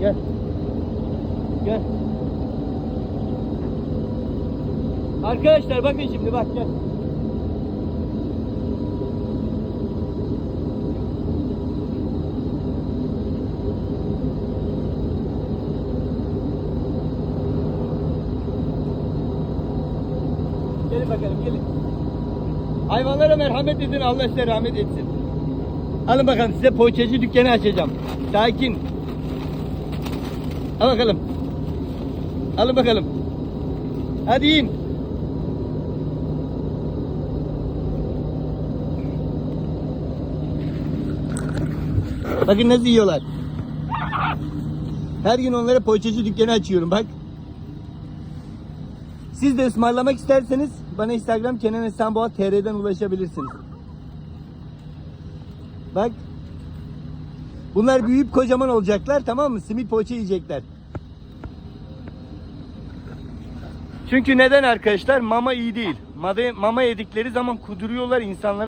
Gel. Gel. Arkadaşlar bakın şimdi bak gel. Gelin bakalım gelin. Hayvanlara merhamet edin Allah size rahmet etsin. Alın bakalım size poğaçacı dükkanı açacağım. Sakin. Al bakalım. Alın bakalım. Hadi in. Bakın nasıl yiyorlar. Her gün onlara poğaçacı dükkanı açıyorum bak. Siz de ısmarlamak isterseniz bana Instagram Kenan Esenboğa TR'den ulaşabilirsiniz. Bak. Bunlar büyüyüp kocaman olacaklar tamam mı? Simit poğaça yiyecekler. Çünkü neden arkadaşlar? Mama iyi değil. Mama, yedikleri zaman kuduruyorlar insanlar.